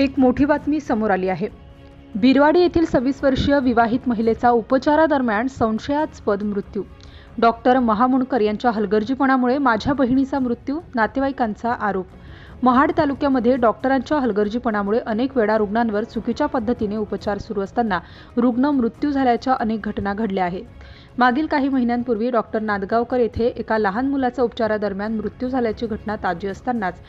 एक मोठी बातमी समोर आली आहे. बिरवाडी येथील सव्वीस वर्षीय विवाहित महिलेचा उपचारादरम्यान संशयास्पद मृत्यू. डॉक्टर महामुणकर यांच्या हलगर्जीपणामुळे माझ्या बहिणीचा मृत्यू नातेवाईकांचा आरोप. महाड तालुक्यामध्ये डॉक्टरांच्या हलगर्जीपणामुळे अनेक वेळा रुग्णांवर चुकीच्या पद्धतीने उपचार सुरू असताना रुग्ण मृत्यू झाल्याच्या अनेक घटना घडल्या आहेत मागील काही महिन्यांपूर्वी डॉक्टर नादगावकर येथे एका लहान मुलाचा उपचारादरम्यान मृत्यू झाल्याची घटना ताजी असतानाच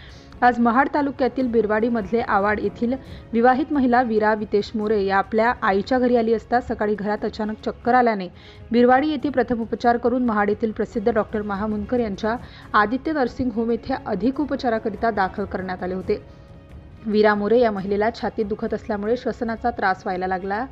आज महाड तालुक्यातील बिरवाडीमधले आवाड येथील विवाहित महिला वीरा वितेश मोरे या आपल्या आईच्या घरी आली असता सकाळी घरात अचानक चक्कर आल्याने बिरवाडी येथे प्रथम उपचार करून महाड येथील प्रसिद्ध डॉक्टर महामुनकर यांच्या आदित्य नर्सिंग होम येथे अधिक उपचाराकरिता दाखल करण्यात आले होते. वीरा मोरे या महिलेला छातीत दुखत असल्यामुळे श्वसनाचा त्रास व्हायला लागला.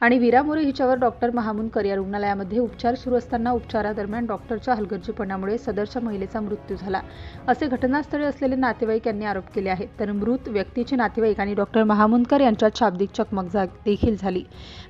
आणि वीरा मोरे हिच्यावर डॉक्टर महामुनकर या रुग्णालयामध्ये उपचार सुरू असताना उपचारादरम्यान डॉक्टरच्या हलगर्जीपणामुळे सदरच्या महिलेचा मृत्यू झाला. असे घटनास्थळी असलेले नातेवाईक यांनी आरोप केले आहेत. तर मृत व्यक्तीचे नातेवाईक आणि डॉक्टर महामुनकर यांच्यात शाब्दिक चकमक देखील झाली.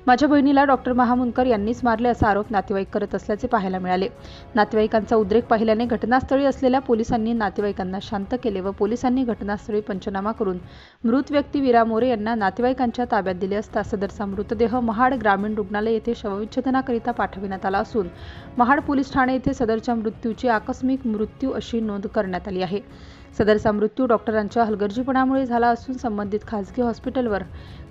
माझ्या बहिणीला डॉक्टर महामुनकर यांनीच मारले असा आरोप नातेवाईक करत असल्याचे पाहायला मिळाले. नातेवाईकांचा उद्रेक पाहिल्याने घटनास्थळी असलेल्या पोलिसांनी नातेवाईकांना शांत केले व पोलिसांनी घटनास्थळी पंचनामा करून मृत व्यक्ती वीरा मोरे यांना नातेवाईकांच्या ताब्यात दिले असता सदरचा मृतदेह महा महाड ग्रामीण रुग्णालय येथे शवविच्छेदनाकरिता पाठविण्यात आला असून महाड पोलीस ठाणे येथे सदरच्या मृत्यूची आकस्मिक मृत्यू अशी नोंद करण्यात आली आहे. सदरचा मृत्यू डॉक्टरांच्या हलगर्जीपणामुळे झाला असून संबंधित खासगी हॉस्पिटलवर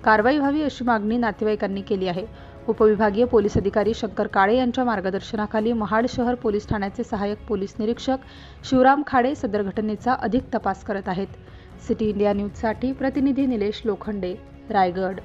कारवाई व्हावी अशी मागणी नातेवाईकांनी केली आहे. उपविभागीय पोलीस अधिकारी शंकर काळे यांच्या मार्गदर्शनाखाली महाड शहर पोलीस ठाण्याचे सहाय्यक पोलीस निरीक्षक शिवराम खाडे सदर घटनेचा अधिक तपास करत आहेत. सिटी इंडिया न्यूजसाठी प्रतिनिधी निलेश लोखंडे रायगड.